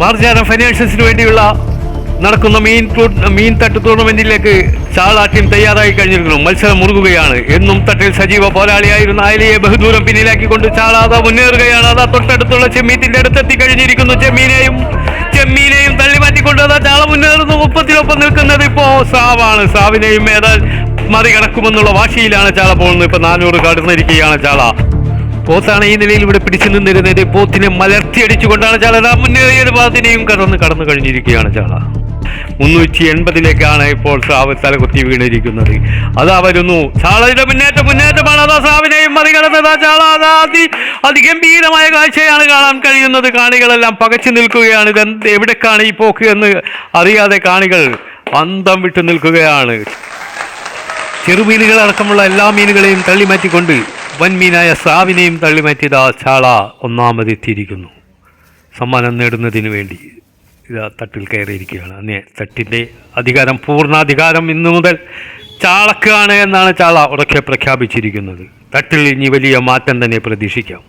മാർജാന ഫൈനാൻഷ്യൽസിന് വേണ്ടിയുള്ള നടക്കുന്ന മീൻ മീൻ തട്ട് ടൂർണമെന്റിലേക്ക് ചാള ടീം തയ്യാറായി കഴിഞ്ഞിരിക്കുന്നു. മത്സരം മുറുകുകയാണ്. എന്നും തട്ടിൽ സജീവ പോരാളിയായിരുന്ന അയലയെ ബഹുദൂരം പിന്നിലാക്കിക്കൊണ്ട് ചാള അതാ മുന്നേറുകയാണ്. അതാ തൊട്ടടുത്തുള്ള ചെമ്മീത്തിന്റെ അടുത്തെത്തി കഴിഞ്ഞിരിക്കുന്നു. ചെമ്മീനെയും ചെമ്മീനെയും തള്ളി മാറ്റിക്കൊണ്ട് അതാ ചാള മുന്നേറുന്നു. ഒപ്പത്തിനൊപ്പം നിൽക്കുന്നത് ഇപ്പോ സാവാണ്. സാവിനെയും ഏതാ മറികടക്കുമെന്നുള്ള വാശിയിലാണ് ചാള പോകുന്നത്. ഇപ്പൊ നാനൂറ് കടന്നിരിക്കുകയാണ് ചാള. പോത്താണ് ഈ നിലയിൽ ഇവിടെ പിടിച്ചു നിന്നിരുന്നത്. പോത്തിനെ മലർത്തിയടിച്ചുകൊണ്ടാണ് ചാള. മുന്നേറിയത് പാത്തിനെയും കടന്ന് കടന്നു കഴിഞ്ഞിരിക്കുകയാണ് ചാള. മുന്നൂറ്റി എൺപതിലേക്കാണ് ഇപ്പോൾ സാവ് തലകുത്തി വീണിരിക്കുന്നത്. അതാ വരുന്നു. ചാളയുടെ മുന്നേറ്റം മുന്നേറ്റമാണ്. അതാ സാവിനെയും മറികടന്നത്. ചാള അതാ അതി അതിഗംഭീരമായ കാഴ്ചയാണ് കാണാൻ കഴിയുന്നത്. കാണികളെല്ലാം പകച്ചു നിൽക്കുകയാണ്. ഇത് എന്ത് എവിടേക്കാണ് ഈ പോക്ക് എന്ന് അറിയാതെ കാണികൾ അന്തം വിട്ടു നിൽക്കുകയാണ്. ചെറുമീനുകളടക്കമുള്ള എല്ലാ മീനുകളെയും തള്ളിമാറ്റിക്കൊണ്ട് വൻമീനായ സ്രാവിനെയും തള്ളിമാറ്റിയത് ആ ചാള ഒന്നാമതെത്തിയിരിക്കുന്നു സമ്മാനം നേടുന്നതിന് വേണ്ടി ഇതാ തട്ടിൽ കയറിയിരിക്കുകയാണ്. അന്നേ തട്ടിന്റെ അധികാരം പൂർണാധികാരം ഇന്നു മുതൽ ചാളക്കാണ് എന്നാണ് ചാള ഉറക്കെ പ്രഖ്യാപിച്ചിരിക്കുന്നത്. തട്ടിൽ ഇനി വലിയ മാറ്റം തന്നെ പ്രതീക്ഷിക്കാം.